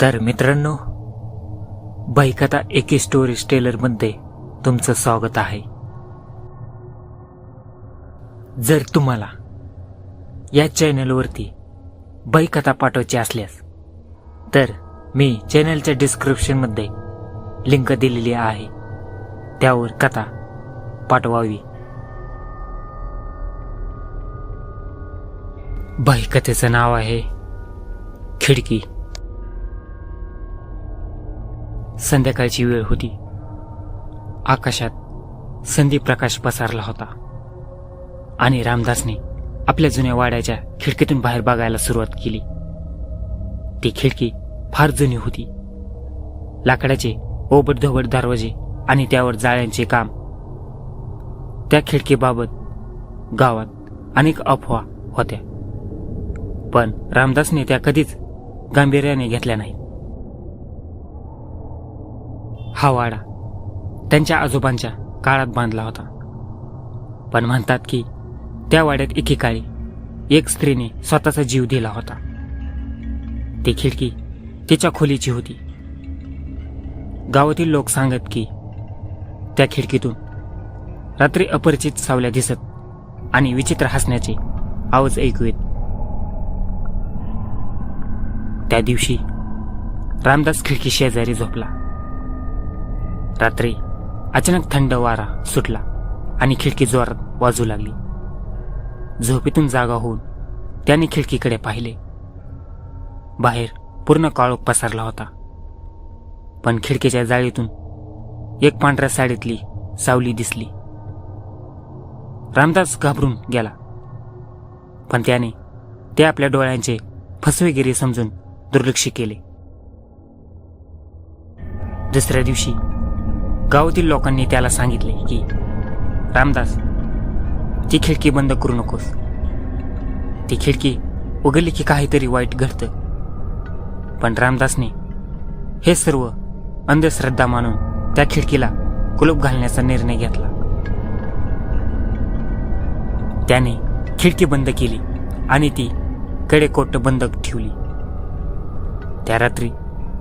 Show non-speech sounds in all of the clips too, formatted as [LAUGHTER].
तर मित्रांनो बाईकथा एके स्टोरीज टेलरमध्ये तुमचं स्वागत आहे. जर तुम्हाला या चॅनलवरती बाईकथा पाठवायची असल्यास तर मी चॅनलच्या डिस्क्रिप्शनमध्ये लिंक दिलेली आहे. त्यावर कथा पाठवावी. बाईकथेचं नाव आहे खिडकी. संध्याकाळची वेळ होती. आकाशात संधी प्रकाश पसारला होता. आणि रामदासने आपल्या जुन्या वाड्याच्या खिडकीतून बाहेर बघायला सुरुवात केली. ती खिडकी फार जुनी होती. लाकडाचे ओबडधोबड दरवाजे आणि त्यावर जाळ्यांचे काम. त्या खिडकीबाबत गावात अनेक अफवा होत्या. पण रामदासने त्या कधीच गांभीर्याने घेतल्या नाहीत. हा वाडा त्यांच्या आजोबांच्या काळात बांधला होता. पण म्हणतात की त्या वाड्यात एकेकाळी एक स्त्रीने स्वतःचा जीव दिला होता. ती खिडकी तिच्या खोलीची होती. गावातील लोक सांगत की त्या खिडकीतून रात्री अपरिचित सावल्या दिसत आणि विचित्र हसण्याचे आवाज ऐकू येत. त्या दिवशी रामदास खिडकी शेजारी झोपला. रात्री अचानक थंड वारा सुटला आणि खिडकी जोरात वाजू लागली. झोपेतून जागा होऊन त्याने खिडकीकडे पाहिले. बाहेर पूर्ण काळोख पसरला होता. पण खिडकीच्या जाळीतून एक पांढऱ्या साडीतली सावली दिसली. रामदास घाबरून गेला. पण त्याने ते आपल्या डोळ्यांचे फसवेगिरी समजून दुर्लक्ष केले. दुसऱ्या दिवशी गावातील लोकांनी त्याला सांगितले की रामदास ती खिडकी बंद करू नकोस. ती खिडकी उघडली की काहीतरी वाईट घडतं. पण रामदासने हे सर्व अंधश्रद्धा मानून त्या खिडकीला कुलूप घालण्याचा निर्णय घेतला. त्याने खिडकी बंद केली आणि ती कडेकोट बंद ठेवली. त्या रात्री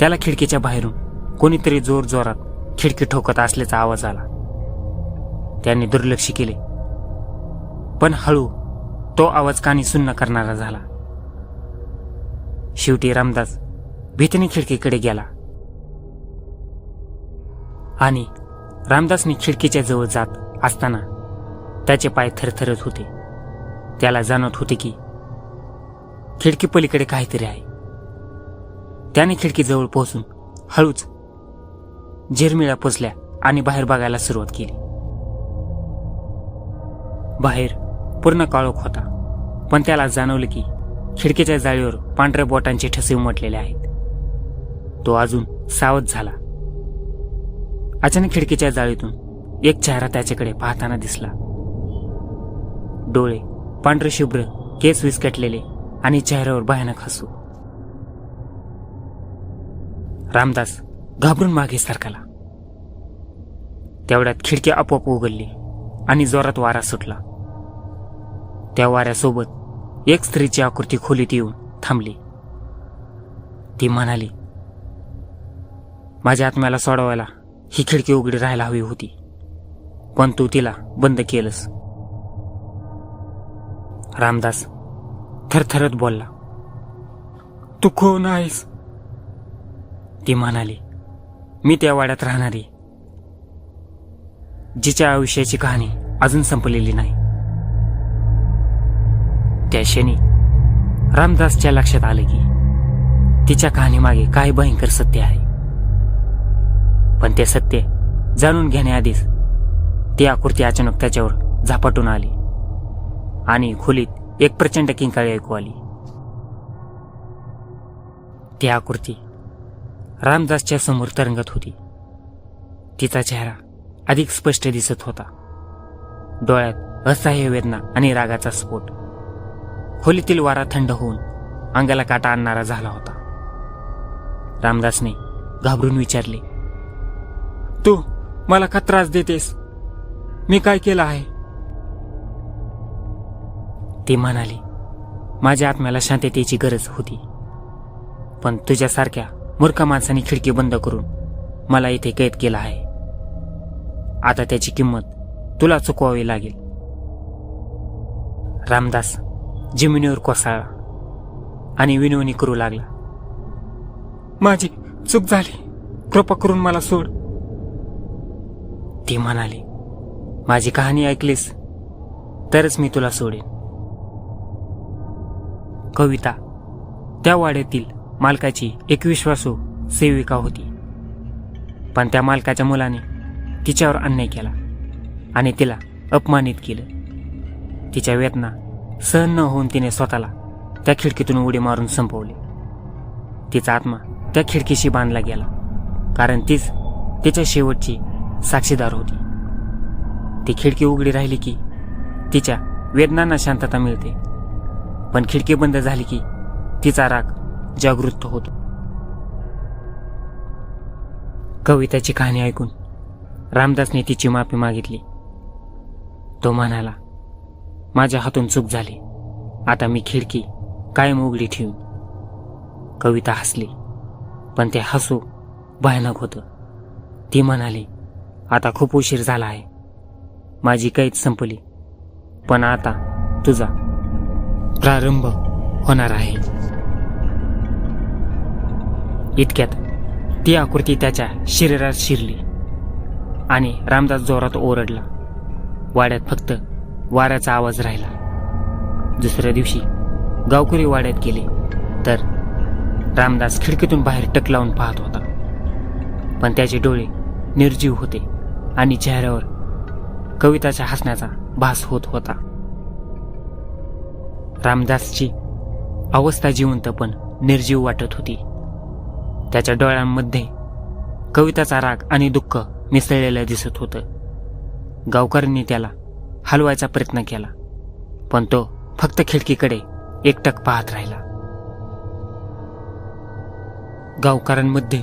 त्याला खिडकीच्या बाहेरून कोणीतरी जोर जोरात खिडकी ठोकत असल्याचा आवाज आला. त्याने दुर्लक्ष केले. पण हळू तो आवाज कानी सुन्न करणारा झाला. शेवटी रामदास भीतीने खिडकीकडे गेला. आणि रामदासने खिडकीच्या जवळ जात असताना त्याचे पाय थरथरत होते. त्याला जाणवत होते की खिडकी पलीकडे काहीतरी आहे. त्याने खिडकीजवळ पोहोचून हळूच झिरमिळा पोचल्या आणि बाहेर बघायला सुरुवात केली. बाहेर पूर्ण काळोख होता पण त्याला जाणवलं की खिडकीच्या जाळीवर पांढऱ्या बोटांचे ठसे उमटलेले आहेत. तो अजून सावध झाला. अचानक खिडकीच्या जाळीतून एक चेहरा त्याच्याकडे पाहताना दिसला. डोळे पांढरे शुभ्र केस विस्कटलेले आणि चेहऱ्यावर भयानक हसू. रामदास घाबरून मागे सरकला तेवढ्यात खिडकी आपोआप उघडली आणि जोरात वारा सुटला. त्या वाऱ्यासोबत एक स्त्रीची आकृती खोलीत येऊन थांबली. ती म्हणाली माझ्या आत्म्याला सोडवायला ही खिडकी उघडी राहायला हवी होती पण तू तिला बंद केलंस. रामदास थरथरत बोलला तू कोण आहेस? ती म्हणाली मी त्या वाड्यात राहणारी. जिच्या आयुष्याची कहाणी अजून संपलेली नाही. त्या क्षणी रामदासच्या लक्षात आले की तिच्या कहाणीमागे काही भयंकर सत्य आहे. पण ते सत्य जाणून घेण्याआधीच ती आकृती अचानक त्याच्यावर झापटून आली आणि खोलीत एक प्रचंड किंकाळी ऐकू आली. ती आकृती रामदासच्या समोर तरंगत होती. तिचा चेहरा अधिक स्पष्ट दिसत होता. डोळ्यात असह्य वेदना आणि रागाचा स्फोट. खोलीतील वारा थंड होऊन अंगाला काटा आणणारा झाला होता. रामदासने घाबरून विचारले तू मला का त्रास देतेस? मी काय केलं आहे? ती म्हणाली माझ्या आत्म्याला शांततेची गरज होती. पण तुझ्यासारख्या मूर्खा माणसाने खिडकी बंद करून मला इथे कैद केला आहे. आता त्याची किंमत तुला चुकवावी लागेल. रामदास जमिनीवर कोसळला आणि विनवणी करू लागला. माझी चूक झाली. कृपा करून मला सोड. ती म्हणाली माझी कहाणी ऐकलीस तरच मी तुला सोडेन. कविता त्या वाड्यातील मालकाची एक विश्वासू सेविका होती. पण त्या मालकाच्या मुलाने तिच्यावर अन्याय केला आणि तिला अपमानित केलं. तिच्या वेदना सहन न होऊन तिने स्वतःला त्या खिडकीतून उडी मारून संपवली. तिचा आत्मा त्या खिडकीशी बांधला गेला कारण तीच तिच्या शेवटची साक्षीदार होती. ती खिडकी उघडी राहिली की तिच्या वेदनांना शांतता मिळते. पण खिडकी बंद झाली की तिचा राग जागृत होतो. कविताची कहाणी ऐकून रामदासने तिची माफी मागितली. तो म्हणाला माझ्या हातून चूक झाली. आता मी खिडकी कायम उघडी ठेवून. कविता हसली पण ते हसू भयानक होतं. ती म्हणाली आता खूप उशीर झाला आहे. माझी कैद संपली. पण आता तुझा प्रारंभ होणार आहे. इतक्यात ती आकृती त्याच्या शरीरात शिरली आणि रामदास जोरात ओरडला. वाड्यात फक्त वाऱ्याचा आवाज राहिला. दुसऱ्या दिवशी गावकरी वाड्यात गेले तर रामदास खिडकीतून बाहेर टक लावून पाहत होता. पण त्याचे डोळे निर्जीव होते आणि चेहऱ्यावर कविताच्या हसण्याचा भास होत होता. रामदासची अवस्था जिवंत पण निर्जीव वाटत होती. त्याच्या डोळ्यांमध्ये कविताचा राग आणि दुःख मिसळलेलं दिसत होतं. गावकऱ्यांनी त्याला हलवायचा प्रयत्न केला पण तो फक्त खिडकीकडे एकटक पाहत राहिला. गावकऱ्यांमध्ये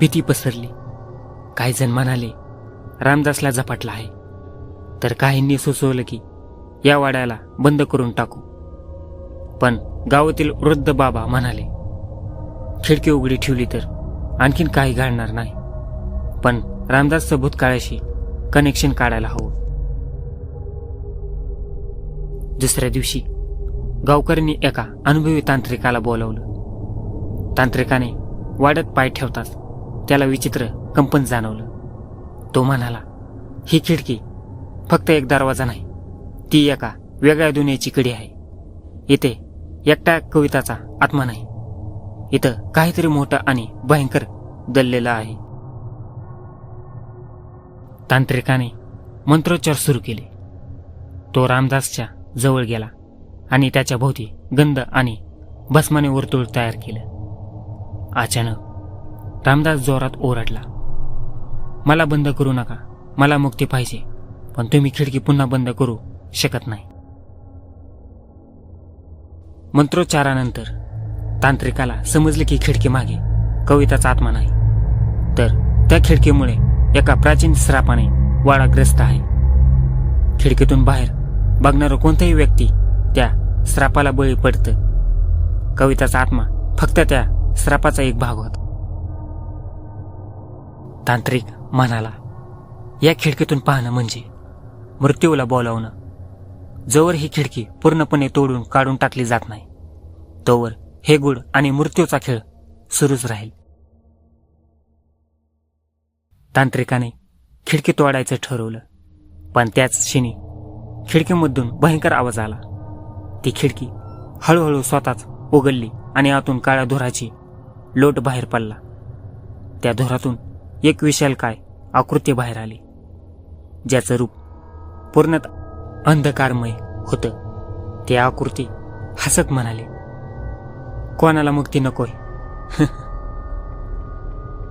भीती पसरली. काही जण म्हणाले रामदासला झपाटला आहे. तर काहींनी सुचवलं की या वाड्याला बंद करून टाकू. पण गावातील वृद्ध बाबा म्हणाले खिडकी उघडी ठेवली तर आणखीन काही घडणार नाही. पण रामदासचं भूतकाळाशी कनेक्शन काढायला हवं. दुसऱ्या दिवशी गावकऱ्यांनी एका अनुभवी तांत्रिकाला बोलावलं. तांत्रिकाने वाड्यात पाय ठेवताच त्याला विचित्र कंपन जाणवलं. तो म्हणाला ही खिडकी फक्त एक दरवाजा नाही ती एका वेगळ्या दुनियेची कडी आहे. इथे एकटा कविताचा आत्मा नाही. इथं काहीतरी मोठं आणि भयंकर दललेलं आहे. तांत्रिकाने मंत्रोच्चार सुरू केले. तो रामदासच्या जवळ गेला आणि त्याच्या भोवती गंध आणि भस्माने वर्तुळ तयार केलं. अचानक रामदास जोरात ओरडला मला बंद करू नका मला मुक्ती पाहिजे पण तुम्ही खिडकी पुन्हा बंद करू शकत नाही. मंत्रोच्चारानंतर तांत्रिकाला समजले की खिडकी मागे कविताचा आत्मा नाही. तर त्या खिडकीमुळे एका प्राचीन श्रापाने वाडाग्रस्त आहे. खिडकीतून बाहेर बघणारा कोणताही व्यक्ती त्या श्रापाला बळी पडतं. कविताचा आत्मा फक्त त्या श्रापाचा एक भाग होता. तांत्रिक म्हणाला या खिडकीतून पाहणं म्हणजे मृत्यूला बोलावणं जोवर ही खिडकी पूर्णपणे तोडून काढून टाकली जात नाही तोवर हे गुड आणि मृत्यूचा खेळ सुरूच राहील. तांत्रिकाने खिडकी तोडायचं ठरवलं पण त्याच क्षणी खिडकीमधून भयंकर आवाज आला. ती खिडकी हळूहळू स्वतःच उघडली आणि आतून काळ्या धुराची लोट बाहेर पडला. त्या धुरातून एक विशाल काय आकृती बाहेर आली ज्याचं रूप पूर्णत अंधकारमय होतं. ते आकृती हसत म्हणाले कोणाला मुक्ती नकोय. [LAUGHS]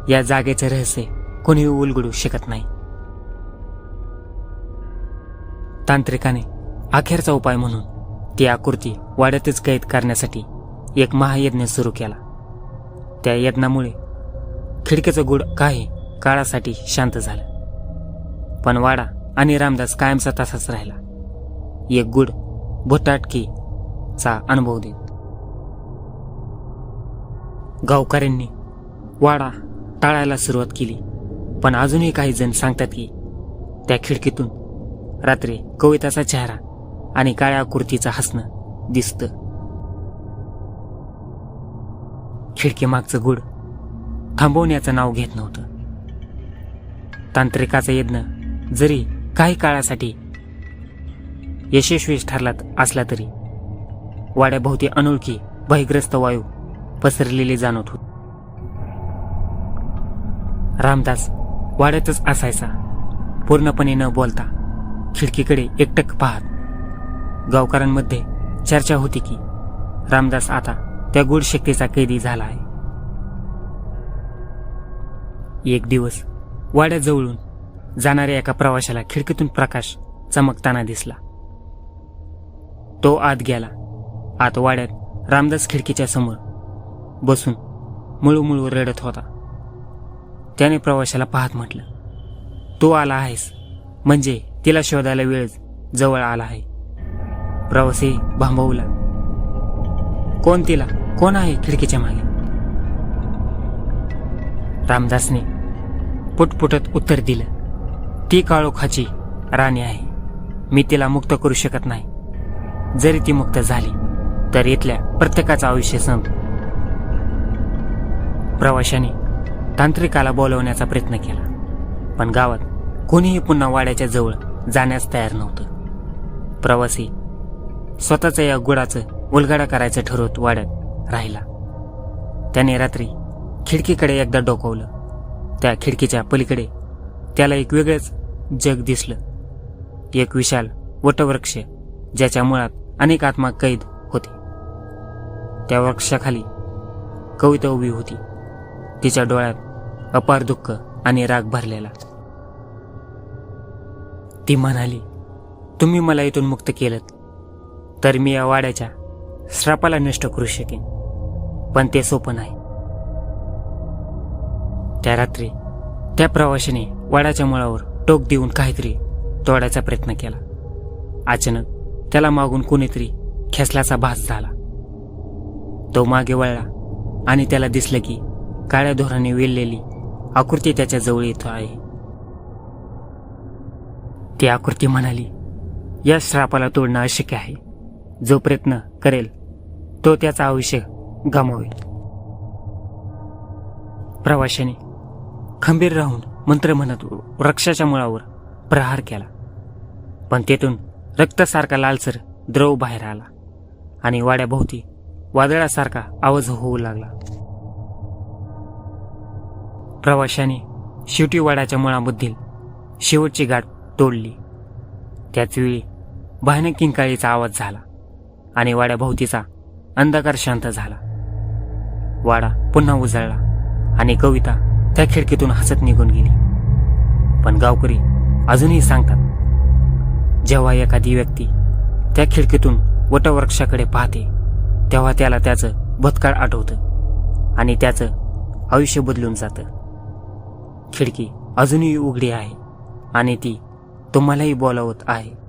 या जागेचं रहस्य कोणीही उलगडू शकत नाही. तांत्रिकाने अखेरचा उपाय म्हणून ती आकृती वाड्यातच कैद करण्यासाठी एक महायज्ञ सुरू केला. त्या यज्ञामुळे खिडकीचं गुड काही काळासाठी शांत झालं. पण वाडा आणि रामदास कायमचा तसाच राहिला. एक गुड भुटाटकीचा अनुभव देत गावकऱ्यांनी वाडा टाळायला सुरुवात केली. पण अजूनही काही जण सांगतात की त्या खिडकीतून रात्री कविताचा चेहरा आणि काळ्या कुर्तीचं हसणं दिसतं. खिडकीमागचं गुड थांबवण्याचं नाव घेत नव्हतं. तांत्रिकाचं यज्ञ जरी काही काळासाठी यशस्वी ठरला असला तरी वाड्याभोवती अनोळखी भयग्रस्त वायू पसरलेली जाणवत होत. रामदास वाड्यातच असायचा. पूर्णपणे न बोलता खिडकीकडे एकटक पाहत. गावकऱ्यांमध्ये चर्चा होती की रामदास आता त्या गूढ शक्तीचा कैदी झाला आहे. एक दिवस वाड्याजवळून जाणाऱ्या एका प्रवाशाला खिडकीतून प्रकाश चमकताना दिसला. तो आत गेला. आत वाड्यात रामदास खिडकीच्या समोर बसून मुळूमुळू रडत होता. त्याने प्रवाशाला पाहत म्हटलं तू आला आहेस. म्हणजे तिला शोधायला वेळ जवळ आला आहे. प्रवासी भांबवला कोण तिला? कोण आहे खिडकीच्या मागे? रामदासने पुटपुटत उत्तर दिलं ती काळोखाची राणी आहे. मी तिला मुक्त करू शकत नाही. जरी ती मुक्त झाली तर इथल्या प्रत्येकाचं आयुष्य संप प्रवाशाने तांत्रिकाला बोलवण्याचा प्रयत्न केला. पण गावात कोणीही पुन्हा वाड्याच्या जवळ जाण्यास तयार नव्हतं. प्रवासी स्वतःचं या गुडाचं उलगडा करायचं ठरवत वाड्यात राहिला. त्याने रात्री खिडकीकडे एकदा डोकवलं. त्या खिडकीच्या पलीकडे त्याला एक वेगळंच जग दिसलं. एक विशाल वटवृक्ष ज्याच्या मुळात अनेक आत्मा कैद होते. त्या वृक्षाखाली कविता उभी होती. तिच्या डोळ्यात अपार दुःख आणि राग भरलेला. ती म्हणाली तुम्ही मला इथून मुक्त केलं तर मी या वाड्याच्या श्रापाला नष्ट करू शकेन पण ते सोपं नाही. त्या रात्री त्या प्रवाशाने वाड्याच्या मुळावर टोक देऊन काहीतरी तोडायचा प्रयत्न केला. अचानक त्याला मागून कोणीतरी खेसल्याचा भास झाला. तो मागे वळला आणि त्याला दिसलं की काळ्या धोराने वेललेली आकृती त्याच्याजवळ येत आहे. ती आकृती म्हणाली या श्रापाला तोडणं अशक्य आहे. जो प्रयत्न करेल तो त्याचं आयुष्य गमावेल. प्रवाशाने खंबीर राहून मंत्र म्हणत वृक्षाच्या मुळावर प्रहार केला. पण तेथून रक्तासारखा लालसर द्रव बाहेर आला आणि वाड्याभोवती वादळासारखा आवाज होऊ लागला. प्रवाशाने शेवटी वाड्याच्या मुळामधील शेवटची गाठ तोडली. त्याचवेळी भयानक किंकाळीचा आवाज झाला आणि वाड्याभोवतीचा अंधकार शांत झाला. वाडा पुन्हा उजळला आणि कविता त्या खिडकीतून हसत निघून गेली. पण गावकरी अजूनही सांगतात जेव्हा एखादी व्यक्ती त्या खिडकीतून वटवृक्षाकडे पाहते तेव्हा त्याला त्याचं भूतकाळ आठवतं आणि त्याचं आयुष्य बदलून जातं. खिडकी अजूनही उघडी आहे आणि ती तुम्हालाही बोलावत आहे.